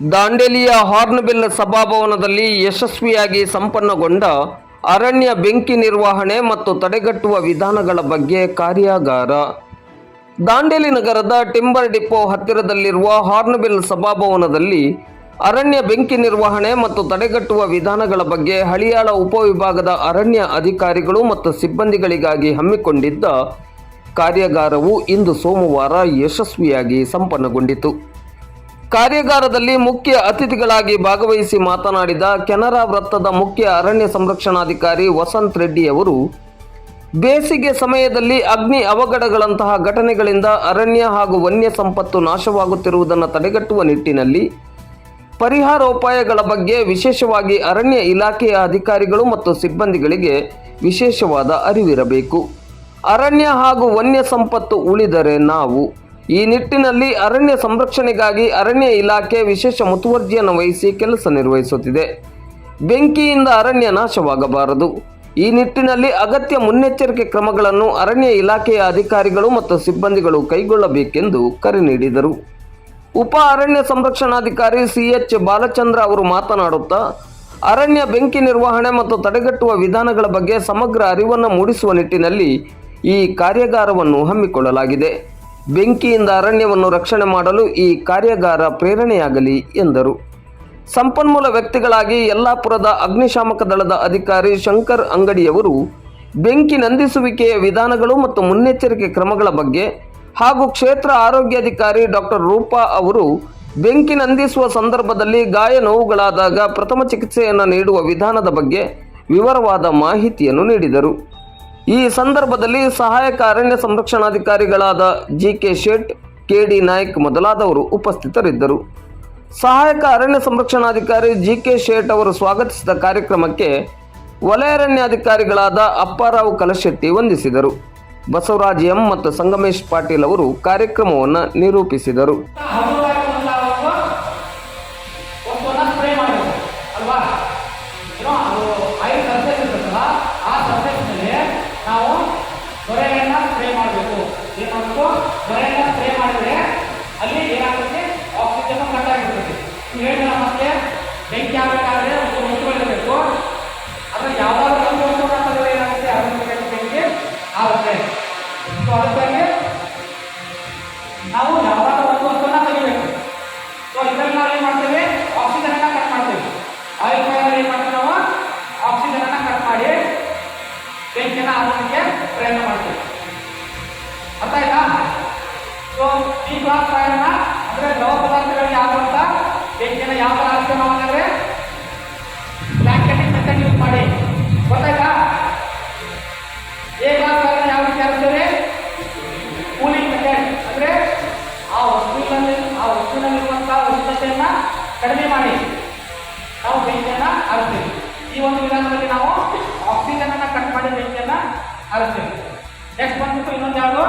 ದಾಂಡೇಲಿಯ Hornbill ಸಭಾಭವನದಲ್ಲಿ ಯಶಸ್ವಿಯಾಗಿ ಸಂಪನ್ನಗೊಂಡ ಅರಣ್ಯ ಬೆಂಕಿ ನಿರ್ವಹಣೆ ಮತ್ತು ತಡೆಗಟ್ಟುವ ವಿಧಾನಗಳ ಬಗ್ಗೆ ಕಾರ್ಯಾಗಾರ. ದಾಂಡೇಲಿ ನಗರದ ಟಿಂಬರ್ ಡಿಪೋ ಹತ್ತಿರದಲ್ಲಿರುವ ಹಾರ್ನ್ಬಿಲ್ ಸಭಾಭವನದಲ್ಲಿ ಅರಣ್ಯ ಬೆಂಕಿ ನಿರ್ವಹಣೆ ಮತ್ತು ತಡೆಗಟ್ಟುವ ವಿಧಾನಗಳ ಬಗ್ಗೆ ಹಳಿಯಾಳ ಉಪವಿಭಾಗದ ಅರಣ್ಯ ಅಧಿಕಾರಿಗಳು ಮತ್ತು ಸಿಬ್ಬಂದಿಗಳಿಗಾಗಿ ಹಮ್ಮಿಕೊಂಡಿದ್ದ ಕಾರ್ಯಾಗಾರವು ಇಂದು ಸೋಮವಾರ ಯಶಸ್ವಿಯಾಗಿ ಸಂಪನ್ನಗೊಂಡಿತು. ಕಾರ್ಯಾಗಾರದಲ್ಲಿ ಮುಖ್ಯ ಅತಿಥಿಗಳಾಗಿ ಭಾಗವಹಿಸಿ ಮಾತನಾಡಿದ ಕೆನರಾ ವೃತ್ತದ ಮುಖ್ಯ ಅರಣ್ಯ ಸಂರಕ್ಷಣಾಧಿಕಾರಿ ವಸಂತ್ ರೆಡ್ಡಿ ಅವರು, ಬೇಸಿಗೆ ಸಮಯದಲ್ಲಿ ಅಗ್ನಿ ಅವಘಡಗಳಂತಹ ಘಟನೆಗಳಿಂದ ಅರಣ್ಯ ಹಾಗೂ ವನ್ಯ ಸಂಪತ್ತು ನಾಶವಾಗುತ್ತಿರುವುದನ್ನು ತಡೆಗಟ್ಟುವ ನಿಟ್ಟಿನಲ್ಲಿ ಪರಿಹಾರೋಪಾಯಗಳ ಬಗ್ಗೆ ವಿಶೇಷವಾಗಿ ಅರಣ್ಯ ಇಲಾಖೆಯ ಅಧಿಕಾರಿಗಳು ಮತ್ತು ಸಿಬ್ಬಂದಿಗಳಿಗೆ ವಿಶೇಷವಾದ ಅರಿವಿರಬೇಕು. ಅರಣ್ಯ ಹಾಗೂ ವನ್ಯ ಸಂಪತ್ತು ಉಳಿದರೆ ನಾವು ಈ ನಿಟ್ಟಿನಲ್ಲಿ ಅರಣ್ಯ ಸಂರಕ್ಷಣೆಗಾಗಿ ಅರಣ್ಯ ಇಲಾಖೆ ವಿಶೇಷ ಮುತುವರ್ಜಿಯನ್ನು ವಹಿಸಿ ಕೆಲಸ ನಿರ್ವಹಿಸುತ್ತಿದೆ. ಬೆಂಕಿಯಿಂದ ಅರಣ್ಯ ನಾಶವಾಗಬಾರದು. ಈ ನಿಟ್ಟಿನಲ್ಲಿ ಅಗತ್ಯ ಮುನ್ನೆಚ್ಚರಿಕೆ ಕ್ರಮಗಳನ್ನು ಅರಣ್ಯ ಇಲಾಖೆಯ ಅಧಿಕಾರಿಗಳು ಮತ್ತು ಸಿಬ್ಬಂದಿಗಳು ಕೈಗೊಳ್ಳಬೇಕೆಂದು ಕರೆ ನೀಡಿದರು. ಉಪ ಅರಣ್ಯ ಸಂರಕ್ಷಣಾಧಿಕಾರಿ ಸಿಎಚ್ ಬಾಲಚಂದ್ರ ಅವರು ಮಾತನಾಡುತ್ತಾ, ಅರಣ್ಯ ಬೆಂಕಿ ನಿರ್ವಹಣೆ ಮತ್ತು ತಡೆಗಟ್ಟುವ ವಿಧಾನಗಳ ಬಗ್ಗೆ ಸಮಗ್ರ ಅರಿವನ್ನು ಮೂಡಿಸುವ ನಿಟ್ಟಿನಲ್ಲಿ ಈ ಕಾರ್ಯಾಗಾರವನ್ನು ಹಮ್ಮಿಕೊಳ್ಳಲಾಗಿದೆ. ಬೆಂಕಿಯಿಂದ ಅರಣ್ಯವನ್ನು ರಕ್ಷಣೆ ಮಾಡಲು ಈ ಕಾರ್ಯಾಗಾರ ಪ್ರೇರಣೆಯಾಗಲಿ ಎಂದರು. ಸಂಪನ್ಮೂಲ ವ್ಯಕ್ತಿಗಳಾಗಿ ಯಲ್ಲಾಪುರದ ಅಗ್ನಿಶಾಮಕ ದಳದ ಅಧಿಕಾರಿ ಶಂಕರ್ ಅಂಗಡಿಯವರು ಬೆಂಕಿ ನಂದಿಸುವಿಕೆಯ ವಿಧಾನಗಳು ಮತ್ತು ಮುನ್ನೆಚ್ಚರಿಕೆ ಕ್ರಮಗಳ ಬಗ್ಗೆ ಹಾಗೂ ಕ್ಷೇತ್ರ ಆರೋಗ್ಯಾಧಿಕಾರಿ ಡಾಕ್ಟರ್ ರೂಪಾ ಅವರು ಬೆಂಕಿ ನಂದಿಸುವ ಸಂದರ್ಭದಲ್ಲಿ ಗಾಯ ನೋವುಗಳಾದಾಗ ಪ್ರಥಮ ಚಿಕಿತ್ಸೆಯನ್ನು ನೀಡುವ ವಿಧಾನದ ಬಗ್ಗೆ ವಿವರವಾದ ಮಾಹಿತಿಯನ್ನು ನೀಡಿದರು. ಈ ಸಂದರ್ಭದಲ್ಲಿ ಸಹಾಯಕ ಅರಣ್ಯ ಸಂರಕ್ಷಣಾಧಿಕಾರಿಗಳಾದ G K Shet K D Naik ಮೊದಲಾದವರು ಉಪಸ್ಥಿತರಿದ್ದರು. ಸಹಾಯಕ ಅರಣ್ಯ ಸಂರಕ್ಷಣಾಧಿಕಾರಿ ಜಿ ಕೆ ಶೇಟ್ ಅವರು ಸ್ವಾಗತಿಸಿದ ಕಾರ್ಯಕ್ರಮಕ್ಕೆ ವಲಯಾರಣ್ಯಾಧಿಕಾರಿಗಳಾದ ಅಪ್ಪಾರಾವ್ ಕಲಶೆಟ್ಟಿ ವಂದಿಸಿದರು. ಬಸವರಾಜ್ ಎಂ ಮತ್ತು ಸಂಗಮೇಶ್ ಪಾಟೀಲ್ ಅವರು ಕಾರ್ಯಕ್ರಮವನ್ನು ನಿರೂಪಿಸಿದರು. ಮಾಡಬೇಕು ಏನು ಮಾಡಬೇಕು ದೊರೆಯನ್ನ ಸ್ಪ್ರೇ ಮಾಡಿದ್ರೆ ಅಲ್ಲಿ ಏನಾಗುತ್ತೆ ಆಕ್ಸಿಜನ್ ಕಟ್ ಆಗಿರ್ತದೆ ನೀವು ಹೇಳಿದ್ರೆ ಮತ್ತೆ ಬೆಂಕಿ ಆಗಬೇಕಾದ್ರೆ ಒಂದು ಮುಟ್ಟುಗಳಿರಬೇಕು ಅದ್ರ ಯಾವ್ದಾದ್ರು ಒಂದು ವಸ್ತುವನ್ನ ತೆಗೆದ್ರೆ ಏನಾಗುತ್ತೆ ಅದರ ಬೆಂಕಿ ಆಗುತ್ತೆ ಸೊ ಅದಕ್ಕಾಗಿ ನಾವು ಯಾವಾಗಲೂ ಒಂದು ವಸ್ತುವನ್ನ ತೆಗಿಬೇಕು ಸೊ ಇದರಲ್ಲಿ ನಾವು ಏನು ಮಾಡ್ತೇವೆ ಆಕ್ಸಿಜನ್ ಅನ್ನ ಕಟ್ ಮಾಡ್ತೇವೆ ಆಯಿಲ್ ಸೊ ಈ ಕ್ಲಾಸ್ ಫೈರ್ನ ಅಂದರೆ ದ್ರವ ಪದಾರ್ಥಗಳಿಗೆ ಆಗುವಂಥ ಬೆಂಕಿಯನ್ನು ಯಾವ ಥರ ಆರಿಸ್ತೀವಿ ನಾವು ಅಂದರೆ ಬ್ಲ್ಯಾಂಕೆಟಿಂಗ್ ಮೆಥಡ್ ಯೂಸ್ ಮಾಡಿ. ಗೊತ್ತಾಯ್ತಾ? ಎ ಕ್ಲಾಸ್ ಫೈರ್ನ ಯಾವ ರೀತಿ ಆರಿಸ್ತೇವೆ ಕೂಲಿಂಗ್ ಮೆಥಡ್ ಅಂದ್ರೆ ಆ ವಸ್ತುವಿನಲ್ಲಿ, ಆ ವಸ್ತುವಿನಲ್ಲಿರುವಂತಹ ಉಷ್ಣತೆಯನ್ನ ಕಡಿಮೆ ಮಾಡಿ. ನಾವು ಬೆಂಕಿಯನ್ನ ಆರಿಸ್ತೇವೆ ಈ ಒಂದು ವಿಧಾನದಲ್ಲಿ ನಾವು ಆಕ್ಸಿಜನ್ ಅನ್ನ ಕಟ್ ಮಾಡಿ ಬೆಂಕಿಯನ್ನ ಆರಿಸ್ತೇವೆ ನೆಕ್ಸ್ಟ್ ಬಂದ್ಬಿಟ್ಟು ಇನ್ನೊಂದು ಯಾವುದು?